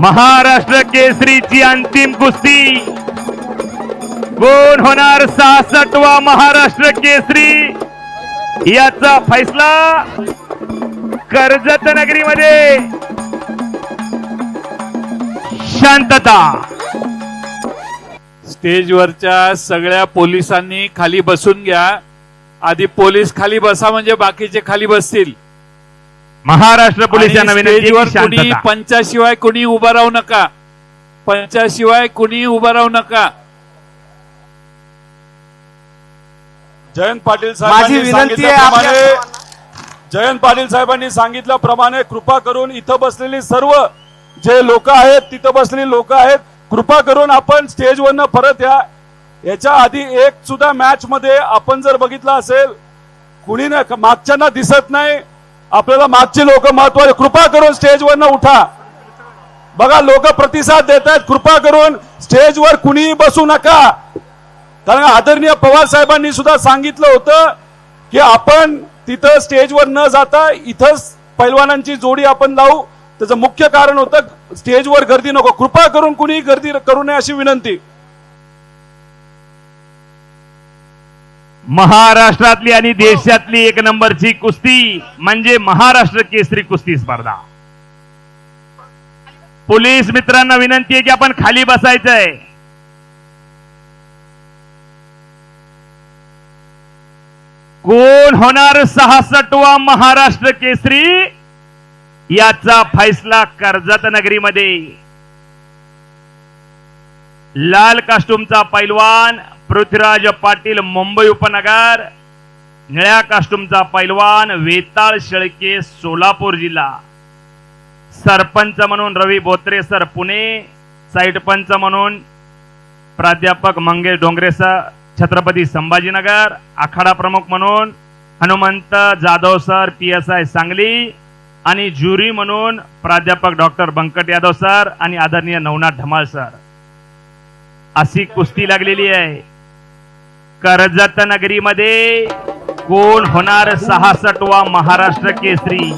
महाराष्ट्र केसरीची अंतिम कुस्ती. कोण होणार सहासष्टवा महाराष्ट्र केसरी? याचा फैसला कर्जत नगरीमध्ये. शांतता. स्टेजवरच्या सगळ्या पोलिसांनी खाली बसून घ्या. आधी पोलीस खाली बसा म्हणजे बाकीचे खाली बसतील. महाराष्ट्र पोलिसांना विनंती कुणी शांतता. पंचाशिवाय कुणी उभं राहू नका. पंचाशिवाय कुणी उभं राहू नका. जयंत पाटील माझी साहेबांनी विनंती आहे सांगितल्याप्रमाणे जयंत पाटील साहेबांनी सांगितल्याप्रमाणे कृपा करून इथं बसलेली सर्व जे लोक आहेत तिथं बसलेली लोक आहेत कृपा करून आपण स्टेजवरनं परत या. याच्या आधी एक सुद्धा मॅच मध्ये आपण जर बघितलं असेल कुणी ना मागच्यांना दिसत नाही. आपल्याला मागचे लोक महत्त्वाचे कृपा करून स्टेजवरनं उठा. बघा लोक प्रतिसाद देत आहेत कृपा करून स्टेजवर कुणीही बसू नका. कारण आदरणीय पवार साहेबांनी सुद्धा सांगितलं होतं की आपण तिथं स्टेजवर न जाता इथंच पैलवानांची जोडी आपण लावू. त्याचं मुख्य कारण होतं स्टेजवर गर्दी नको. कृपा करून कुणीही गर्दी करू नये अशी विनंती. महाराष्ट्रातली आणि देशातली एक नंबरची कुस्ती म्हणजे महाराष्ट्र केसरी कुस्ती स्पर्धा. पोलीस मित्रांना विनंती आहे की आपण खाली बसायचंय. कोण होणार सहासष्टवा महाराष्ट्र केसरी? याचा फैसला कर्जत नगरीमध्ये. लाल कास्टूमचा पैलवान पृथ्वीराज पाटील मुंबई उपनगर. निळ्या कास्टूमचा पैलवान वेताळ शेळके सोलापूर जिल्हा. सरपंच म्हणून रवी बोत्रे सर पुणे. साईटपंच म्हणून प्राध्यापक मंगेश डोंगरे सर छत्रपती संभाजीनगर. आखाडा प्रमुख म्हणून Hanumant Jadhav sir P S I Sangli. आणि ज्युरी म्हणून प्राध्यापक डॉक्टर बंकट यादव सर आणि आदरणीय नवनाथ धमाळ सर. अशी कुस्ती लागलेली आहे. कर्जत नगरीमध्ये कोण होणार सहासष्टवा महाराष्ट्र केसरी?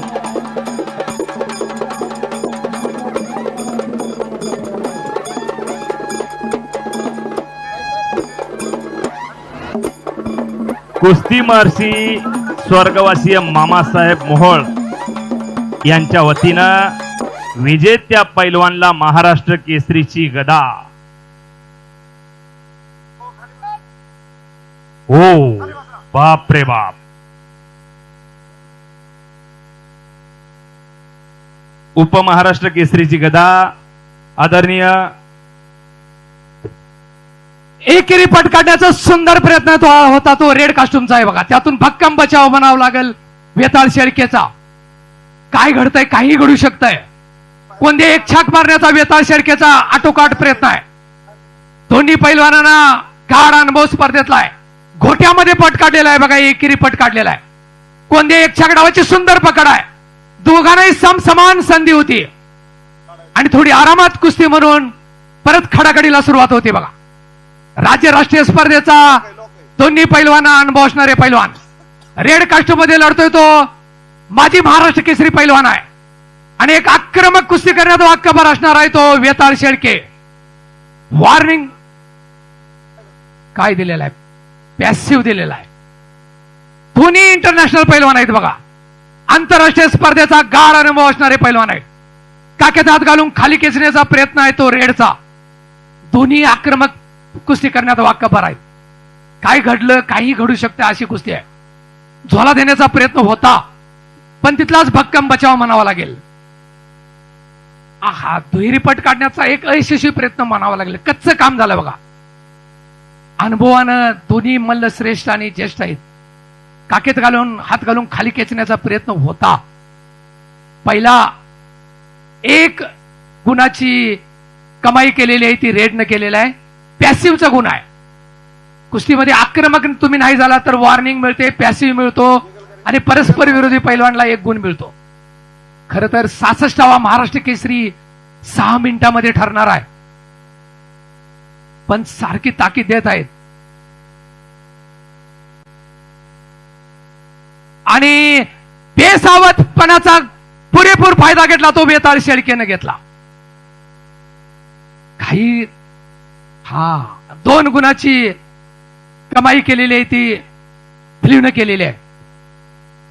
कुस्ती महर्षी स्वर्गवासीय मामासाहेब मोहोळ यांच्या वतीनं विजेत्या पैलवानला महाराष्ट्र केसरीची गदा. हो बाप रे बाप. उपमहाराष्ट्र केसरीची गदा आदरणीय एकेरी पट काढण्याचा सुंदर प्रयत्न तो होता तो रेड कास्टूमचा आहे बघा. त्यातून भक्कम बचाव म्हणावा लागेल वेताळ शेळकेचा. काय घडतंय काही घडू शकतंय. कोणते एक छाक मारण्याचा वेताळ शेळकेचा आटोकाट प्रयत्न आहे. दोन्ही पैलवानांना गाढ अनुभव स्पर्धेतला आहे. घोट्यामध्ये पट काढलेला आहे बघा एकेरी पट काढलेला आहे. कोणत्या एक छाक डावाची सुंदर पकड आहे? दोघांनाही समसमान संधी होती. आणि थोडी आरामात कुस्ती म्हणून परत खडाखडीला सुरुवात होती बघा. राज्य राष्ट्रीय स्पर्धेचा दोन्ही पैलवाना अनुभव असणारे पैलवान. रेड कास्टमध्ये लढतोय तो. माजी महाराष्ट्र केसरी पैलवान आहे. आणि एक आक्रमक कुस्ती करण्यात वाक्यभर असणार आहे तो वेताळ शेळके. वॉर्निंग काय दिलेला आहे? पॅसिव दिलेला आहे. दोन्ही इंटरनॅशनल पैलवान आहेत बघा. आंतरराष्ट्रीय स्पर्धेचा गार अनुभव असणारे पैलवान आहेत. काक्यात हात घालून खाली खेचण्याचा प्रयत्न आहे तो रेडचा. दोन्ही आक्रमक कुस्ती करण्यात वाक्यपर आहेत. काय घडलं काही घडू शकतं अशी कुस्ती आहे. झोला देण्याचा प्रयत्न होता पण तिथलाच भक्कम बचाव म्हणावा लागेल. हा दुहेरी पट काढण्याचा एक अयशस्वी प्रयत्न म्हणावा लागेल. कच्चं काम झालं बघा. अनुभवानं दोन्ही मल्ल श्रेष्ठ आणि ज्येष्ठ आहेत. काकेत घालून हात घालून खाली खेचण्याचा प्रयत्न होता. पहिला एक गुणाची कमाई केलेली आहे ती रेडनं केलेला आहे. पॅसिव्हचा गुण आहे. कुस्तीमध्ये आक्रमक तुम्ही नाही झाला तर वॉर्निंग मिळते पॅसिव्ह मिळतो आणि परस्पर विरोधी पैलवानला एक गुण मिळतो. खर तर सासष्टावा महाराष्ट्र केसरी सहा मिनिटामध्ये ठरणार आहे. पण सारखी ताकीद देत आहेत. आणि बेसावतपणाचा पुरेपूर फायदा घेतला तो बेतार शेळकेनं घेतला. काही हा दोन गुणाची कमाई केलेली आहे ती फिल्मनं केलेली आहे.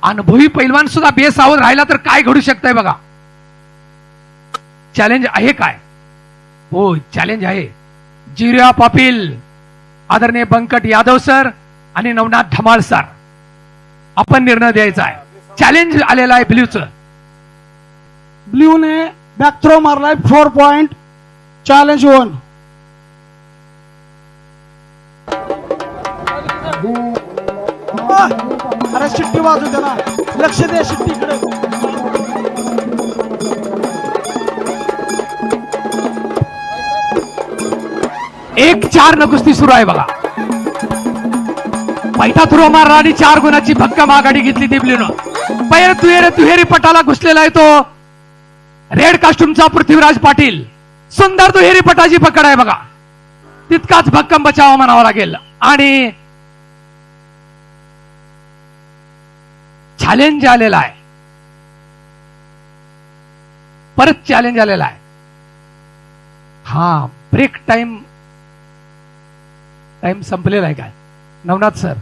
अनुभवी पैलवान सुद्धा बेसावध राहिला तर काय घडू शकतंय बघा. चॅलेंज आहे काय? हो चॅलेंज आहे. जिर्या पाटील आदरणीय बंकट यादव सर आणि नवनाथ धमाळ सर. आपण निर्णय द्यायचा आहे. चॅलेंज आलेला आहे ब्ल्यूचं ब्ल्यू ने बॅक थ्रो मारलाय फोर पॉइंट चॅलेंज वन अरे शिट्टी वाजू दे ना. लक्ष दे शिट्टीकडे. एक चार न कुस्ती सुरू आहे बघा. पैठा थ्रो मारला आणि चार गुणाची भक्कम आघाडी घेतली दिबलीनं. पैर तुहेरे तुहेरी पटाला घुसलेला आहे तो. रेड कास्ट्यूमचा पृथ्वीराज पाटील. सुंदर दुहेरी पटाची पकड आहे बघा. तितकाच भक्कम बचाव म्हणावा लागेल. आणि चॅलेंज आलेला आहे. परत चॅलेंज आलेला आहे. हा ब्रेक टाइम टाइम संपलेला आहे काय? नवनाथ सर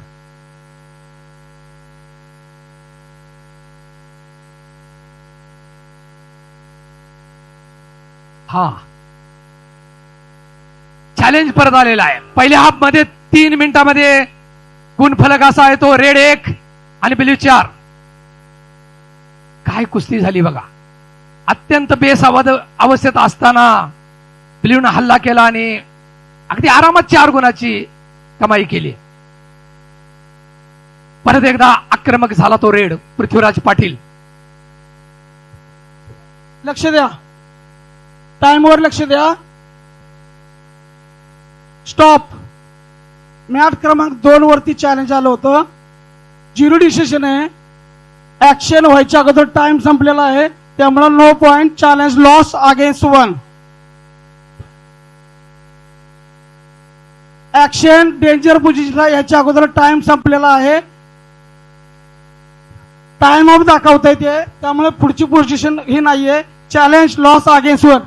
हा. चॅलेंज परत आलेला आहे. पहिल्या हाफमध्ये तीन मिनिटामध्ये गुणफलक असा आहे तो रेड एक आणि ब्ल्यू चार. काय कुस्ती झाली बघा. अत्यंत बेसावध अवस्थेत असताना ब्ल्यूनं हल्ला केला आणि अगदी आरामात चार गुणाची कमाई केली. परत एकदा आक्रमक झाला तो रेड. पृथ्वीराज पाटील. लक्ष द्या. टाइमवर लक्ष द्या. स्टॉप मॅट क्रमांक दोन वरती चॅलेंज आलं होतं. झिरो डिसिशन आहे. ऍक्शन व्हायच्या अगोदर टाइम संपलेला आहे. त्यामुळे no point challenge loss against one action danger पोझिशनला याच्या अगोदर टाइम संपलेला आहे. टाइम ऑफ दाखवता येते त्यामुळे पुढची पोझिशन ही नाहीये. चॅलेंज लॉस अगेन्स्ट वन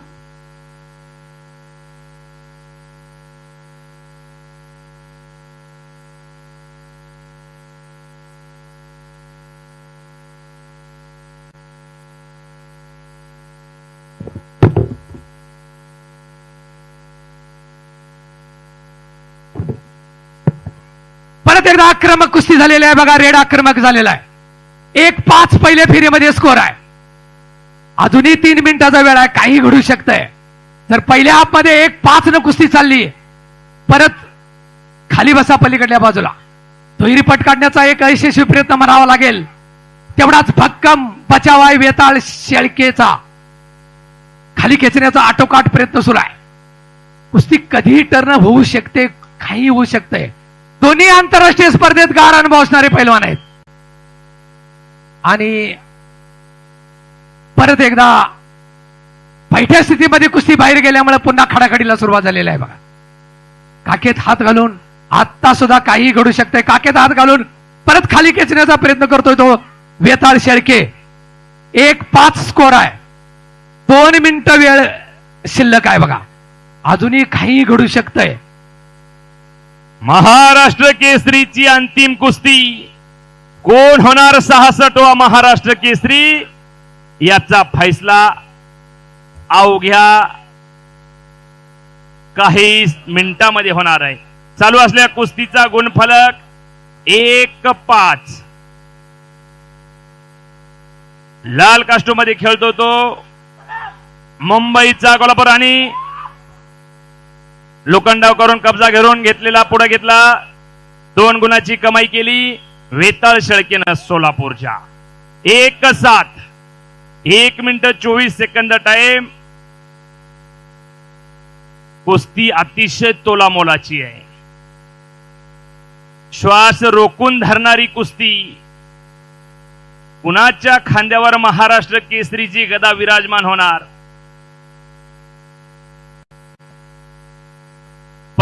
आक्रमक कुस्ती झालेली आहे बघा रेड आक्रमक झालेला आहे. एक पाच पहिल्या फेरीमध्ये स्कोर आहे. अजूनही तीन मिनिटाचा वेळ आहे काही घडू शकतंय. जर पहिल्या हाफमध्ये एक पाच न कुस्ती चालली. परत खाली बसा पलीकडल्या बाजूला. दुहेरी पट काढण्याचा एक अयशस्वी प्रयत्न म्हणावा लागेल. तेवढाच भक्कम बचावाय वेताळ शेळकेचा. खाली खेचण्याचा आटोकाट प्रयत्न सुरू आहे. कुस्ती कधीही टर्न होऊ शकते काही होऊ शकते दोन्ही आंतरराष्ट्रीय स्पर्धेत गार अनुभव असणारे पैलवान आहेत. आणि परत एकदा पैठ्या स्थितीमध्ये कुस्ती बाहेर गेल्यामुळे पुन्हा खडाखडीला सुरुवात झालेली आहे बघा. काकेत हात घालून आत्ता सुद्धा काहीही घडू शकते काकेत हात घालून परत खाली खेचण्याचा प्रयत्न करतोय तो वेताळ शेळके. एक पाच स्कोर आहे. दोन मिनिटं वेळ शिल्लक आहे बघा. अजूनही काही घडू शकतंय. महाराष्ट्र केसरीची अंतिम कुस्ती. कोण होणार सहासटवा महाराष्ट्र केसरी? याचा फैसला अवघ्या काही मिनिटामध्ये होणार आहे. चालू असलेल्या कुस्तीचा गुणफलक एक पाच. लाल कास्टोमध्ये खेळतो तो. मुंबईचा कोल्हापूर आणि लोखंडाव करून कब्जा घेऊन घेतलेला पुढे घेतला. दोन गुणाची कमाई केली. वेताळ शेळकेनं सोलापूरच्या. एक सात. एक मिनिट चोवीस सेकंद टाइम कुस्ती अतिशय तोलामोलाची आहे. श्वास रोखून धरणारी कुस्ती. कुणाच्या खांद्यावर महाराष्ट्र केसरीची गदा विराजमान होणार?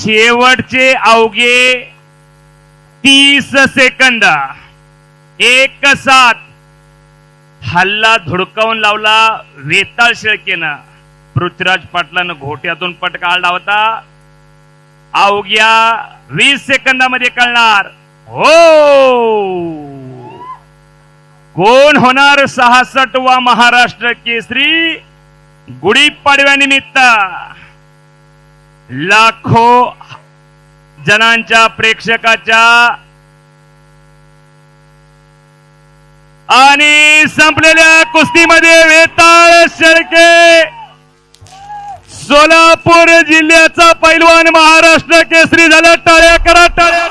शेवटचे अवघे तीस सेकंद. एक सात. हल्ला धुडकावून लावला वेताळ शेळकेनं. पृथ्वीराज पाटलानं घोट्यातून पटका आला होता अवघ्या वीस सेकंदामध्ये कळणार. हो! कोण होणार सहासष्टवा महाराष्ट्र केसरी? गुढीपाडव्यानिमित्त. लाखो जणांच्या प्रेक्षकाच्या आणि संपलेल्या कुस्तीमध्ये वेताळ शेळके. सोलापूर जिल्ह्याचा पैलवान महाराष्ट्र केसरी झाला टाळ्या करा टाळ्या